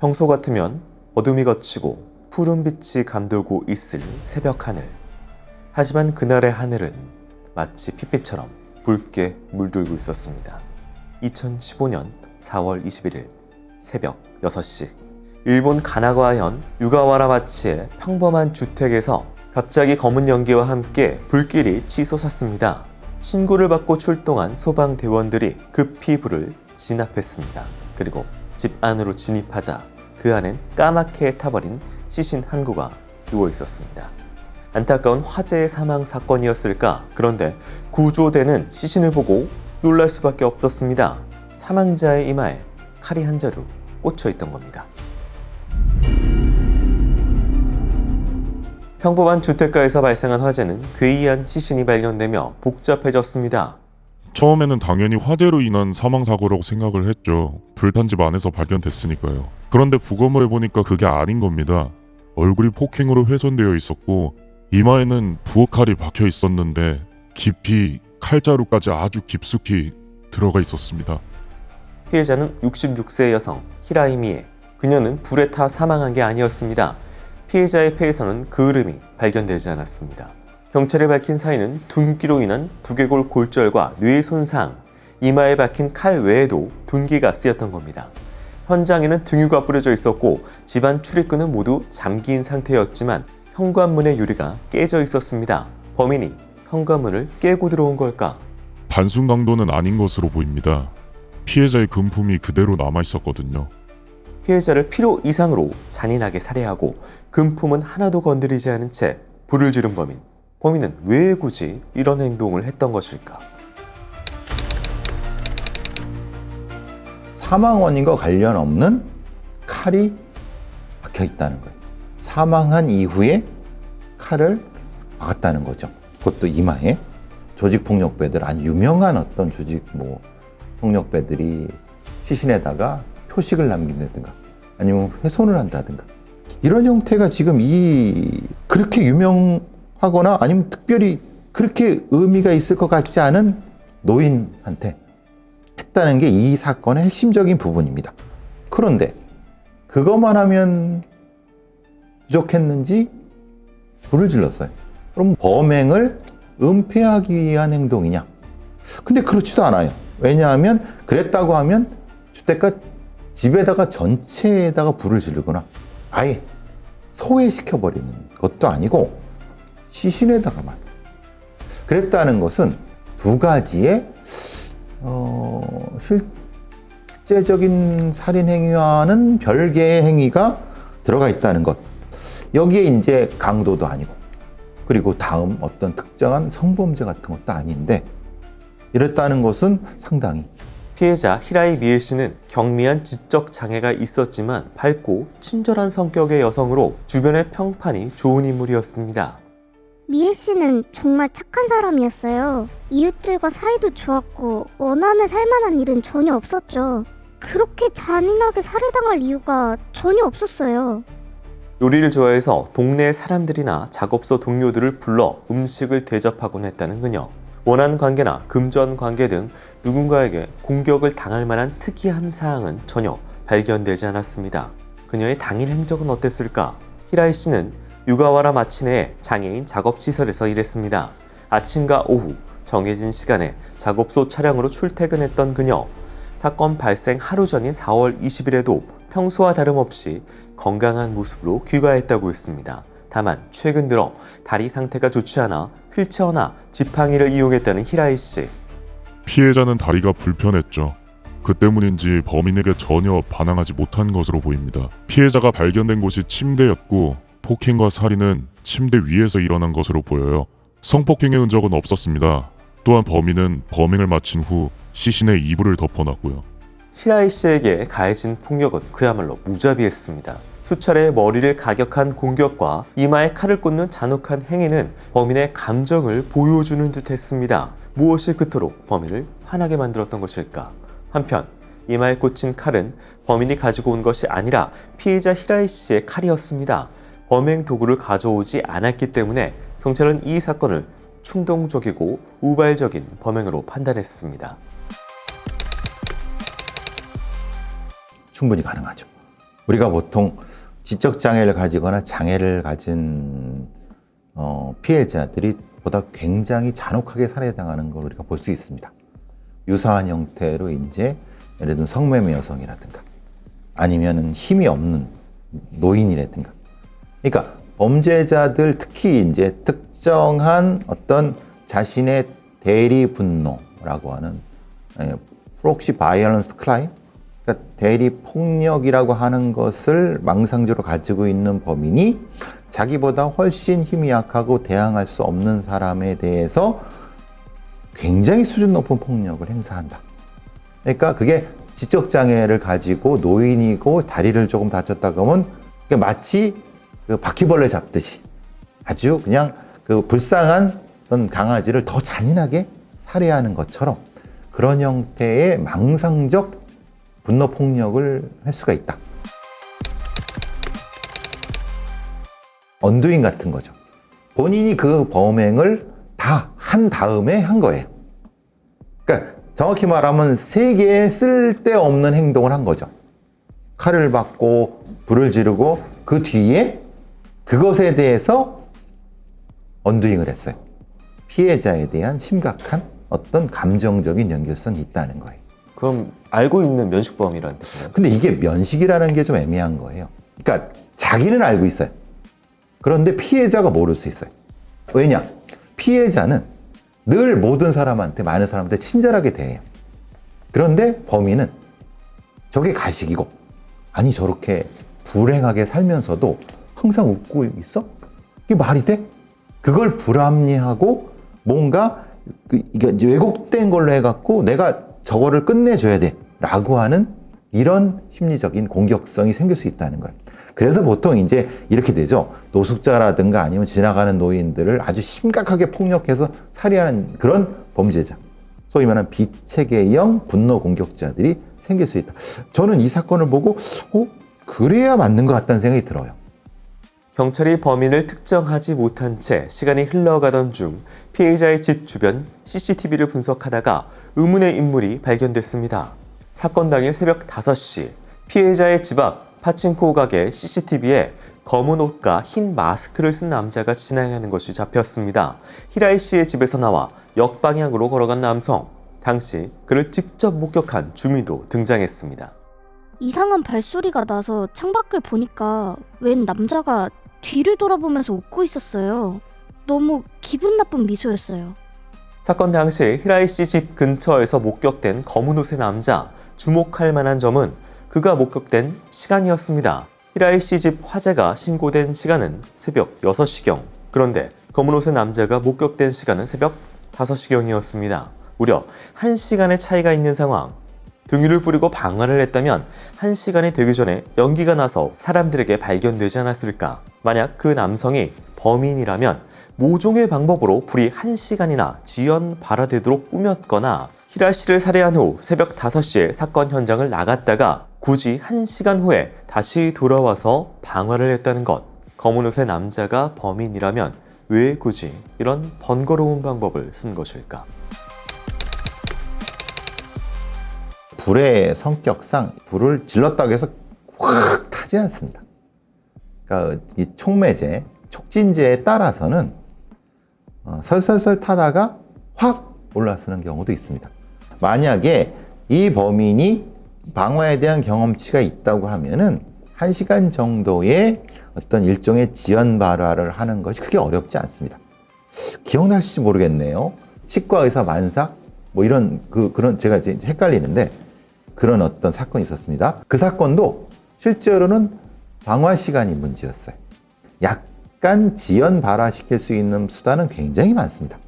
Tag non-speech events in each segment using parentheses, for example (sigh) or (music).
평소 같으면 어둠이 걷히고 푸른 빛이 감돌고 있을 새벽 하늘. 하지만 그날의 하늘은 마치 핏빛처럼 붉게 물들고 있었습니다. 2015년 4월 21일 새벽 6시 일본 가나가와현 유가와라 마치의 평범한 주택에서 갑자기 검은 연기와 함께 불길이 치솟았습니다. 신고를 받고 출동한 소방대원들이 급히 불을 진압했습니다. 그리고 집 안으로 진입하자 그 안엔 까맣게 타버린 시신 한 구가 누워 있었습니다. 안타까운 화재의 사망 사건이었을까? 그런데 구조되는 시신을 보고 놀랄 수밖에 없었습니다. 사망자의 이마에 칼이 한 자루 꽂혀 있던 겁니다. 평범한 주택가에서 발생한 화재는 괴이한 시신이 발견되며 복잡해졌습니다. 처음에는 당연히 화재로 인한 사망 사고라고 생각을 했죠. 불탄 집 안에서 발견됐으니까요. 그런데 부검을 해보니까 그게 아닌 겁니다. 얼굴이 폭행으로 훼손되어 있었고 이마에는 부엌칼이 박혀 있었는데 깊이 칼자루까지 아주 깊숙이 들어가 있었습니다. 피해자는 66세 여성 히라이미에 그녀는 불에 타 사망한 게 아니었습니다. 피해자의 폐에서는 그을음이 발견되지 않았습니다. 경찰에 밝힌 사인은 둔기로 인한 두개골 골절과 뇌 손상, 이마에 박힌 칼 외에도 둔기가 쓰였던 겁니다. 현장에는 등유가 뿌려져 있었고 집안 출입구는 모두 잠긴 상태였지만 현관문의 유리가 깨져 있었습니다. 범인이 현관문을 깨고 들어온 걸까? 단순 강도는 아닌 것으로 보입니다. 피해자의 금품이 그대로 남아 있었거든요. 피해자를 필요 이상으로 잔인하게 살해하고 금품은 하나도 건드리지 않은 채 불을 지른 범인. 범인은 왜 굳이 이런 행동을 했던 것일까? 사망 원인과 관련 없는 칼이 박혀 있다는 거예요. 사망한 이후에 칼을 박았다는 거죠. 그것도 이마에 조직 폭력배들 아주 유명한 어떤 조직 뭐 폭력배들이 시신에다가 표식을 남긴다든가 아니면 훼손을 한다든가 이런 형태가 지금 이 그렇게 유명 하거나 아니면 특별히 그렇게 의미가 있을 것 같지 않은 노인한테 했다는 게 이 사건의 핵심적인 부분입니다. 그런데 그것만 하면 부족했는지 불을 질렀어요. 그럼 범행을 은폐하기 위한 행동이냐? 근데 그렇지도 않아요. 왜냐하면 그랬다고 하면 주택가 집에다가 전체에다가 불을 지르거나 아예 소외시켜 버리는 것도 아니고 시신에다가만 그랬다는 것은 두 가지의 어, 실제적인 살인 행위와는 별개의 행위가 들어가 있다는 것. 여기에 이제 강도도 아니고 그리고 다음 어떤 특정한 성범죄 같은 것도 아닌데 이랬다는 것은 상당히 피해자 히라이 미에 씨는 경미한 지적 장애가 있었지만 밝고 친절한 성격의 여성으로 주변의 평판이 좋은 인물이었습니다. 미애 씨는 정말 착한 사람이었어요. 이웃들과 사이도 좋았고 원한을 살만한 일은 전혀 없었죠. 그렇게 잔인하게 살해당할 이유가 전혀 없었어요. 요리를 좋아해서 동네 사람들이나 작업소 동료들을 불러 음식을 대접하곤 했다는 그녀. 원한 관계나 금전 관계 등 누군가에게 공격을 당할 만한 특이한 사항은 전혀 발견되지 않았습니다. 그녀의 당일 행적은 어땠을까? 히라이 씨는 육아와라 마치네의 장애인 작업시설에서 일했습니다. 아침과 오후 정해진 시간에 작업소 차량으로 출퇴근했던 그녀. 사건 발생 하루 전인 4월 20일에도 평소와 다름없이 건강한 모습으로 귀가했다고 했습니다. 다만 최근 들어 다리 상태가 좋지 않아 휠체어나 지팡이를 이용했다는 히라이 씨. 피해자는 다리가 불편했죠. 그 때문인지 범인에게 전혀 반항하지 못한 것으로 보입니다. 피해자가 발견된 곳이 침대였고 폭행과 살인은 침대 위에서 일어난 것으로 보여요. 성폭행의 흔적은 없었습니다. 또한 범인은 범행을 마친 후 시신에 이불을 덮어놨고요. 히라이 씨에게 가해진 폭력은 그야말로 무자비했습니다. 수차례 머리를 가격한 공격과 이마에 칼을 꽂는 잔혹한 행위는 범인의 감정을 보여주는 듯 했습니다. 무엇이 그토록 범인을 화나게 만들었던 것일까? 한편, 이마에 꽂힌 칼은 범인이 가지고 온 것이 아니라 피해자 히라이 씨의 칼이었습니다. 범행 도구를 가져오지 않았기 때문에 경찰은 이 사건을 충동적이고 우발적인 범행으로 판단했습니다. 충분히 가능하죠. 우리가 보통 지적 장애를 가지거나 장애를 가진 어, 피해자들이 보다 굉장히 잔혹하게 살해당하는 걸 우리가 볼 수 있습니다. 유사한 형태로 이제 예를 들면 성매매 여성이라든가 아니면은 힘이 없는 노인이라든가. 그러니까 범죄자들 특히 이제 특정한 어떤 자신의 대리 분노라고 하는 예, 프록시 바이올런스 크라임 그러니까 대리 폭력이라고 하는 것을 망상적으로 가지고 있는 범인이 자기보다 훨씬 힘이 약하고 대항할 수 없는 사람에 대해서 굉장히 수준 높은 폭력을 행사한다. 그러니까 그게 지적 장애를 가지고 노인이고 다리를 조금 다쳤다 그러면 마치 그 바퀴벌레 잡듯이 아주 그냥 그 불쌍한 어떤 강아지를 더 잔인하게 살해하는 것처럼 그런 형태의 망상적 분노 폭력을 할 수가 있다. 언두인 같은 거죠. 본인이 그 범행을 다 한 다음에 한 거예요. 그러니까 정확히 말하면 세 개의 쓸데없는 행동을 한 거죠. 칼을 받고 불을 지르고 그 뒤에 그것에 대해서 언두잉을 했어요. 피해자에 대한 심각한 어떤 감정적인 연결성이 있다는 거예요. 그럼 알고 있는 면식범이라는 뜻이네요. 근데 이게 면식이라는 게 좀 애매한 거예요. 그러니까 자기는 알고 있어요. 그런데 피해자가 모를 수 있어요. 왜냐? 피해자는 늘 모든 사람한테, 많은 사람한테 친절하게 대해요. 그런데 범인은 저게 가식이고, 아니, 저렇게 불행하게 살면서도 항상 웃고 있어? 이게 말이 돼? 그걸 불합리하고 뭔가 그- 이게 왜곡된 걸로 해갖고 내가 저거를 끝내줘야 돼. 라고 하는 이런 심리적인 공격성이 생길 수 있다는 거예요. 그래서 보통 이제 이렇게 되죠. 노숙자라든가 아니면 지나가는 노인들을 아주 심각하게 폭력해서 살해하는 그런 범죄자. 소위 말하는 비체계형 분노 공격자들이 생길 수 있다. 저는 이 사건을 보고, 어, 그래야 맞는 것 같다는 생각이 들어요. 경찰이 범인을 특정하지 못한 채 시간이 흘러가던 중 피해자의 집 주변 CCTV를 분석하다가 의문의 인물이 발견됐습니다. 사건 당일 새벽 5시 피해자의 집 앞 파친코 가게 CCTV에 검은 옷과 흰 마스크를 쓴 남자가 진행하는 것이 잡혔습니다. 히라이 씨의 집에서 나와 역방향으로 걸어간 남성. 당시 그를 직접 목격한 주민도 등장했습니다. 이상한 발소리가 나서 창밖을 보니까 웬 남자가 뒤를 돌아보면서 웃고 있었어요. 너무 기분 나쁜 미소였어요. 사건 당시 히라이 씨 집 근처에서 목격된 검은 옷의 남자 주목할 만한 점은 그가 목격된 시간이었습니다. 히라이 씨 집 화재가 신고된 시간은 새벽 6시경. 그런데 검은 옷의 남자가 목격된 시간은 새벽 5시경이었습니다. 무려 1시간의 차이가 있는 상황. 등유를 뿌리고 방화를 했다면 1시간이 되기 전에 연기가 나서 사람들에게 발견되지 않았을까? 만약 그 남성이 범인이라면 모종의 방법으로 불이 1시간이나 지연 발화되도록 꾸몄거나 히라 씨를 살해한 후 새벽 5시에 사건 현장을 나갔다가 굳이 1시간 후에 다시 돌아와서 방화를 했다는 것. 검은 옷의 남자가 범인이라면 왜 굳이 이런 번거로운 방법을 쓴 것일까? 불의 성격상 불을 질렀다고 해서 확 타지 않습니다. 그러니까 이 촉매제, 촉진제에 따라서는 어, 설설설 타다가 확 올라서는 경우도 있습니다. 만약에 이 범인이 방화에 대한 경험치가 있다고 하면은 한 시간 정도의 어떤 일종의 지연 발화를 하는 것이 크게 어렵지 않습니다. 기억나실지 모르겠네요. 치과 의사 만삭 뭐 이런 그 그런 제가 이제 헷갈리는데 그런 어떤 사건이 있었습니다. 그 사건도 실제로는 방화 시간이 문제였어요. 약간 지연 발화시킬 수 있는 수단은 굉장히 많습니다.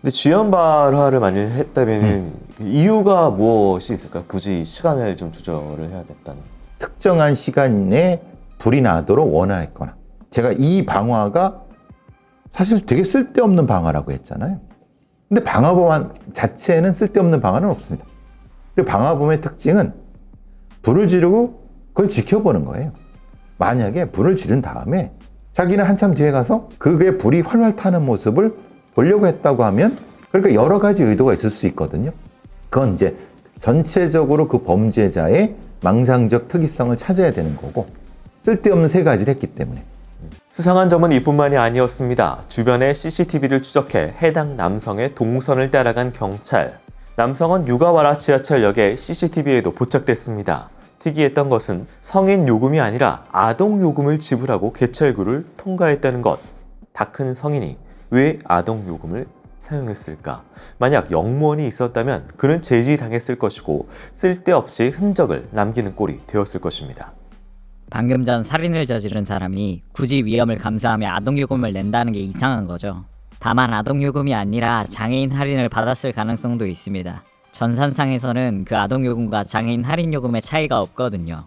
근데 지연 발화를 만일 했다면 이유가 무엇이 있을까? 굳이 시간을 좀 조절을 해야 됐다는. 특정한 시간에 불이 나도록 원하였거나 제가 이 방화가 사실 되게 쓸데없는 방화라고 했잖아요. 근데 방화범 자체는 쓸데없는 방화는 없습니다. 방화범의 특징은 불을 지르고 그걸 지켜보는 거예요. 만약에 불을 지른 다음에 자기는 한참 뒤에 가서 그게 불이 활활 타는 모습을 보려고 했다고 하면 그러니까 여러 가지 의도가 있을 수 있거든요. 그건 이제 전체적으로 그 범죄자의 망상적 특이성을 찾아야 되는 거고 쓸데없는 세 가지를 했기 때문에 수상한 점은 이뿐만이 아니었습니다. 주변의 CCTV를 추적해 해당 남성의 동선을 따라간 경찰. 남성은 유가와라 지하철역의 CCTV에도 포착됐습니다. 특이했던 것은 성인 요금이 아니라 아동 요금을 지불하고 개찰구를 통과했다는 것. 다 큰 성인이 왜 아동 요금을 사용했을까? 만약 영무원이 있었다면 그는 제지당했을 것이고 쓸데없이 흔적을 남기는 꼴이 되었을 것입니다. 방금 전 살인을 저지른 사람이 굳이 위험을 감수하며 아동 요금을 낸다는 게 이상한 거죠. 다만 아동요금이 아니라 장애인 할인을 받았을 가능성도 있습니다. 전산상에서는 그 아동요금과 장애인 할인요금의 차이가 없거든요.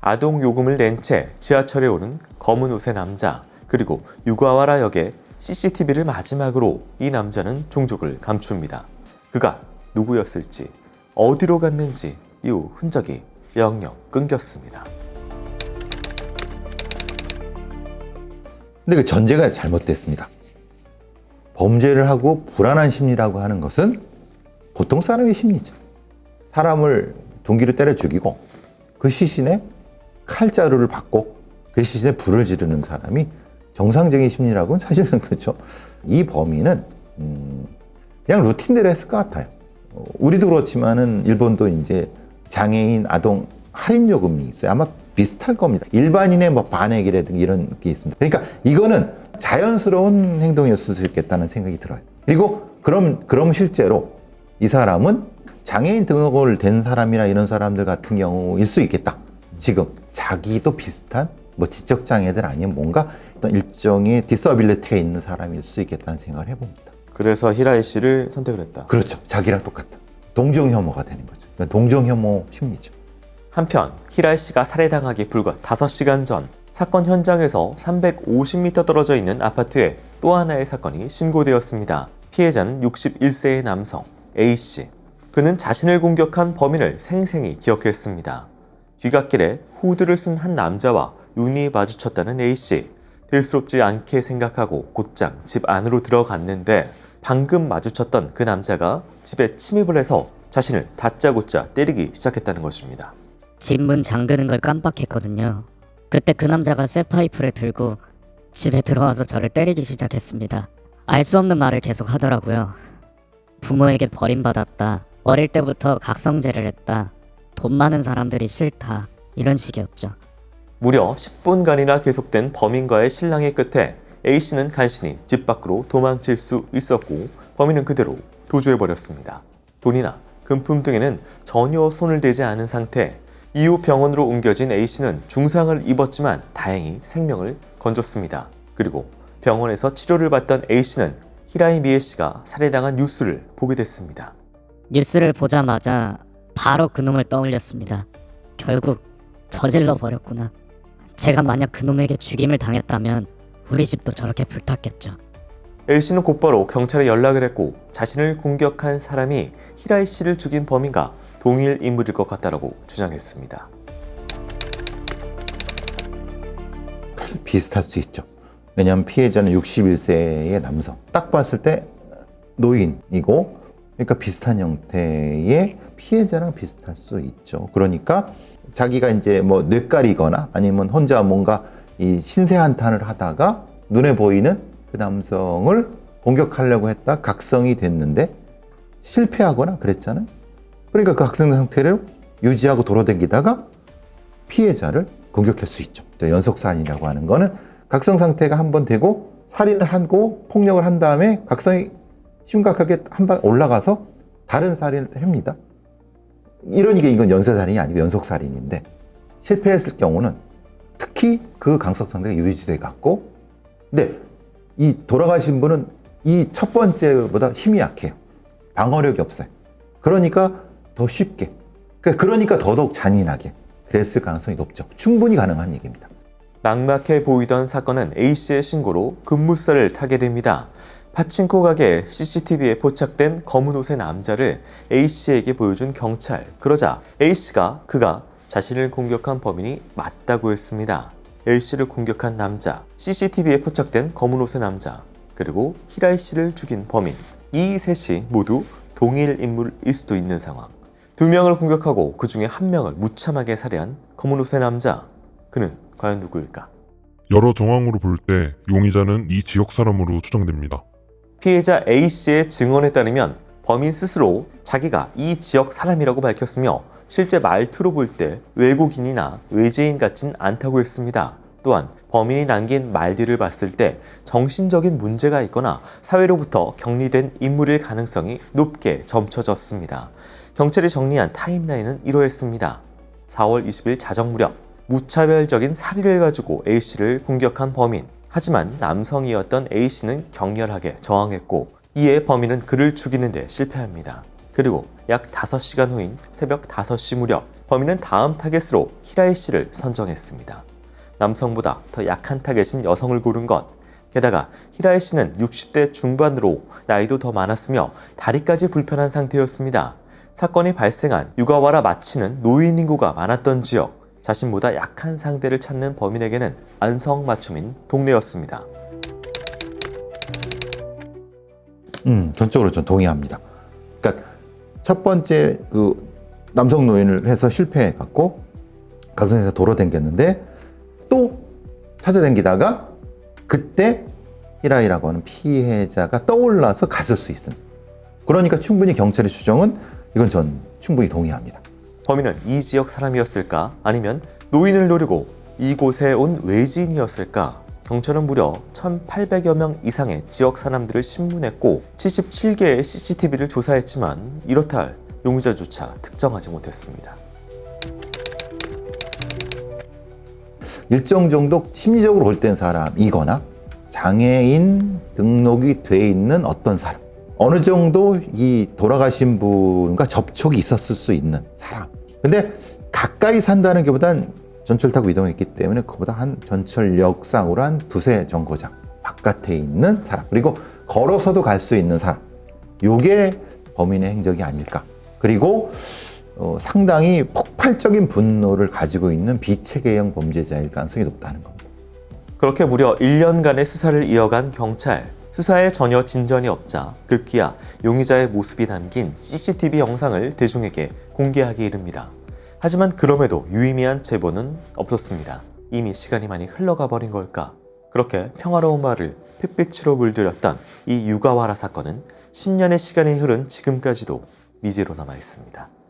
아동 요금을 낸 채 지하철에 오른 검은 옷의 남자 그리고 유가와라 역의 CCTV를 마지막으로 이 남자는 종족을 감춥니다. 그가 누구였을지 어디로 갔는지 이후 흔적이 영영 끊겼습니다. 근데 그 전제가 잘못됐습니다. 범죄를 하고 불안한 심리라고 하는 것은 보통 사람의 심리죠. 사람을 동기로 때려 죽이고 그 시신에 칼자루를 받고 그 시신에 불을 지르는 사람이 정상적인 심리라고는 사실은 (laughs) 그렇죠. 이 범인은 음, 그냥 루틴대로 했을 것 같아요. 어, 우리도 그렇지만은 일본도 이제 장애인 아동 할인 요금이 있어요. 아마 비슷할 겁니다. 일반인의 뭐 반액이라든가 이런 게 있습니다. 그러니까 이거는 자연스러운 행동이었을 수 있겠다는 생각이 들어요. 그리고 그럼 그럼 실제로 이 사람은 장애인 등록을 된 사람이나 이런 사람들 같은 경우일 수 있겠다. 지금 자기도 비슷한 뭐 지적 장애들 아니면 뭔가 어떤 일종의 디서빌리티가 있는 사람일 수 있겠다는 생각을 해봅니다. 그래서 히라이 씨를 선택을 했다. 그렇죠. 자기랑 똑같다. 동정 혐오가 되는 거죠. 동정 혐오 심리죠. 한편 히라이 씨가 살해당하기 불과 5시간 전 사건 현장에서 350m 떨어져 있는 아파트에 또 하나의 사건이 신고되었습니다. 피해자는 61세의 남성 A 씨. 그는 자신을 공격한 범인을 생생히 기억했습니다. 귀갓길에 후드를 쓴 한 남자와 눈이 마주쳤다는 A 씨. 대수롭지 않게 생각하고 곧장 집 안으로 들어갔는데 방금 마주쳤던 그 남자가 집에 침입을 해서 자신을 다짜고짜 때리기 시작했다는 것입니다. 집문 잠그는 걸 깜빡했거든요. 그때 그 남자가 쇠파이프를 들고 집에 들어와서 저를 때리기 시작했습니다. 알 수 없는 말을 계속 하더라고요. 부모에게 버림받았다. 어릴 때부터 각성제를 했다. 돈 많은 사람들이 싫다. 이런 식이었죠. 무려 10분간이나 계속된 범인과의 신랑의 끝에 A씨는 간신히 집 밖으로 도망칠 수 있었고 범인은 그대로 도주해버렸습니다. 돈이나 금품 등에는 전혀 손을 대지 않은 상태 이후 병원으로 옮겨진 A씨는 중상을 입었지만 다행히 생명을 건졌습니다. 그리고 병원에서 치료를 받던 A씨는 히라이 미에씨가 살해당한 뉴스를 보게 됐습니다. 뉴스를 보자마자 바로 그놈을 떠올렸습니다. 결국 저질러 버렸구나. 제가 만약 그놈에게 죽임을 당했다면 우리 집도 저렇게 불탔겠죠. A씨는 곧바로 경찰에 연락을 했고 자신을 공격한 사람이 히라이 씨를 죽인 범인과 동일 인물일 것 같다라고 주장했습니다. 비슷할 수 있죠. 왜냐하면 피해자는 61세의 남성. 딱 봤을 때 노인이고, 그러니까 비슷한 형태의 피해자랑 비슷할 수 있죠. 그러니까 자기가 이제 뭐 뇌까리거나 아니면 혼자 뭔가 이 신세 한탄을 하다가 눈에 보이는 그 남성을 공격하려고 했다 각성이 됐는데 실패하거나 그랬잖아요. 그러니까 그 각성 상태를 유지하고 돌아다니다가 피해자를 공격할 수 있죠. 연속살인이라고 하는 거는 각성 상태가 한 번 되고 살인을 하고 폭력을 한 다음에 각성이 심각하게 한방 올라가서 다른 살인을 합니다. 이러니까 이건 연쇄살인이 아니고 연속살인인데 실패했을 경우는 특히 그 강석 상태가 유지돼 갖고 근데 이 돌아가신 분은 이 첫 번째보다 힘이 약해요. 방어력이 없어요. 그러니까 더 쉽게 그러니까 더더욱 잔인하게 그랬을 가능성이 높죠. 충분히 가능한 얘기입니다. 막막해 보이던 사건은 A씨의 신고로 급무살을 타게 됩니다. 파친코 가게 CCTV에 포착된 검은 옷의 남자를 A씨에게 보여준 경찰. 그러자 A씨가 그가 자신을 공격한 범인이 맞다고 했습니다. A씨를 공격한 남자, CCTV에 포착된 검은 옷의 남자, 그리고 히라이 씨를 죽인 범인. 이 셋이 모두 동일 인물일 수도 있는 상황. 두 명을 공격하고 그 중에 한 명을 무참하게 살해한 검은 옷의 남자. 그는 과연 누구일까? 여러 정황으로 볼 때 용의자는 이 지역 사람으로 추정됩니다. 피해자 A씨의 증언에 따르면 범인 스스로 자기가 이 지역 사람이라고 밝혔으며 실제 말투로 볼 때 외국인이나 외지인 같진 않다고 했습니다. 또한 범인이 남긴 말들을 봤을 때 정신적인 문제가 있거나 사회로부터 격리된 인물일 가능성이 높게 점쳐졌습니다. 경찰이 정리한 타임라인은 이러했습니다. 4월 20일 자정 무렵 무차별적인 살인을 가지고 A씨를 공격한 범인. 하지만 남성이었던 A씨는 격렬하게 저항했고 이에 범인은 그를 죽이는 데 실패합니다. 그리고 약 5시간 후인 새벽 5시 무렵 범인은 다음 타겟으로 히라이 씨를 선정했습니다. 남성보다 더 약한 타겟인 여성을 고른 것. 게다가 히라이 씨는 60대 중반으로 나이도 더 많았으며 다리까지 불편한 상태였습니다. 사건이 발생한 유가와라 마치는 노인 인구가 많았던 지역, 자신보다 약한 상대를 찾는 범인에게는 안성맞춤인 동네였습니다. 음, 전적으로 전 동의합니다. 그러니까 첫 번째 그 남성 노인을 해서 실패해 갖고 각성에서 돌아댕겼는데 또 찾아댕기다가 그때 히라이라고 하는 피해자가 떠올라서 갔을 수 있습니다. 그러니까 충분히 경찰의 추정은 이건 전 충분히 동의합니다. 범인은 이 지역 사람이었을까? 아니면 노인을 노리고 이곳에 온 외지인이었을까? 경찰은 무려 1,800여 명 이상의 지역 사람들을 신문했고 77개의 CCTV를 조사했지만 이렇다 할 용의자조차 특정하지 못했습니다. 일정 정도 심리적으로 골된 사람이거나 장애인 등록이 돼 있는 어떤 사람 어느 정도 이 돌아가신 분과 접촉이 있었을 수 있는 사람 근데 가까이 산다는 게보단 전철 타고 이동했기 때문에 그보다 한 전철역상으로 한 두세 정거장 바깥에 있는 사람 그리고 걸어서도 갈 수 있는 사람 요게 범인의 행적이 아닐까 그리고 어, 상당히 폭발적인 분노를 가지고 있는 비체계형 범죄자일 가능성이 높다는 겁니다. 그렇게 무려 1년간의 수사를 이어간 경찰. 수사에 전혀 진전이 없자 급기야 용의자의 모습이 담긴 CCTV 영상을 대중에게 공개하기 이릅니다. 하지만 그럼에도 유의미한 제보는 없었습니다. 이미 시간이 많이 흘러가 버린 걸까? 그렇게 평화로운 마을을 핏빛으로 물들였던 이 유가와라 사건은 10년의 시간이 흐른 지금까지도 미제로 남아 있습니다.